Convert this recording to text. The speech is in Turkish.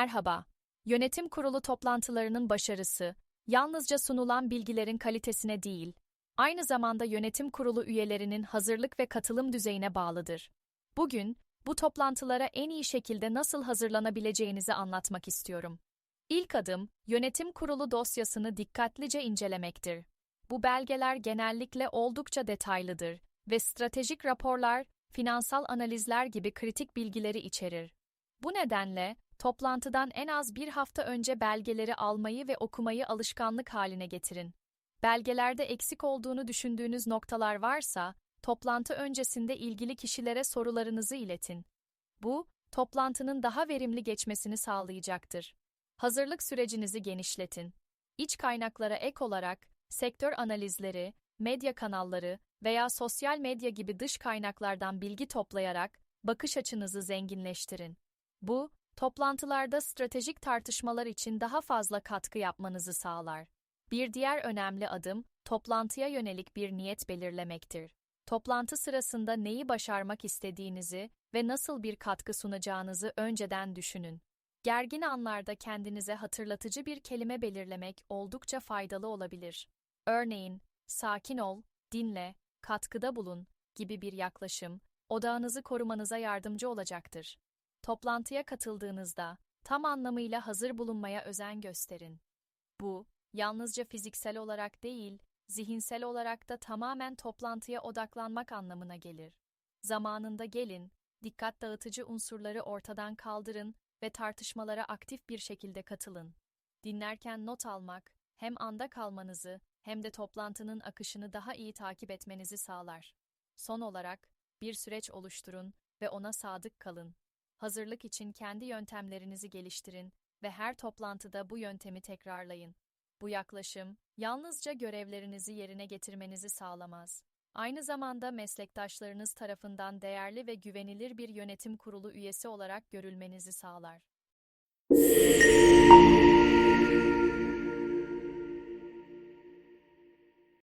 Merhaba. Yönetim kurulu toplantılarının başarısı, yalnızca sunulan bilgilerin kalitesine değil, aynı zamanda yönetim kurulu üyelerinin hazırlık ve katılım düzeyine bağlıdır. Bugün, bu toplantılara en iyi şekilde nasıl hazırlanabileceğinizi anlatmak istiyorum. İlk adım, yönetim kurulu dosyasını dikkatlice incelemektir. Bu belgeler genellikle oldukça detaylıdır ve stratejik raporlar, finansal analizler gibi kritik bilgileri içerir. Bu nedenle, toplantıdan en az bir hafta önce belgeleri almayı ve okumayı alışkanlık haline getirin. Belgelerde eksik olduğunu düşündüğünüz noktalar varsa, toplantı öncesinde ilgili kişilere sorularınızı iletin. Bu, toplantının daha verimli geçmesini sağlayacaktır. Hazırlık sürecinizi genişletin. İç kaynaklara ek olarak, sektör analizleri, medya kanalları veya sosyal medya gibi dış kaynaklardan bilgi toplayarak bakış açınızı zenginleştirin. Bu, toplantılarda stratejik tartışmalar için daha fazla katkı yapmanızı sağlar. Bir diğer önemli adım, toplantıya yönelik bir niyet belirlemektir. Toplantı sırasında neyi başarmak istediğinizi ve nasıl bir katkı sunacağınızı önceden düşünün. Gergin anlarda kendinize hatırlatıcı bir kelime belirlemek oldukça faydalı olabilir. Örneğin, sakin ol, dinle, katkıda bulun gibi bir yaklaşım, odağınızı korumanıza yardımcı olacaktır. Toplantıya katıldığınızda tam anlamıyla hazır bulunmaya özen gösterin. Bu, yalnızca fiziksel olarak değil, zihinsel olarak da tamamen toplantıya odaklanmak anlamına gelir. Zamanında gelin, dikkat dağıtıcı unsurları ortadan kaldırın ve tartışmalara aktif bir şekilde katılın. Dinlerken not almak, hem anda kalmanızı hem de toplantının akışını daha iyi takip etmenizi sağlar. Son olarak, bir süreç oluşturun ve ona sadık kalın. Hazırlık için kendi yöntemlerinizi geliştirin ve her toplantıda bu yöntemi tekrarlayın. Bu yaklaşım, yalnızca görevlerinizi yerine getirmenizi sağlamaz. Aynı zamanda meslektaşlarınız tarafından değerli ve güvenilir bir yönetim kurulu üyesi olarak görülmenizi sağlar.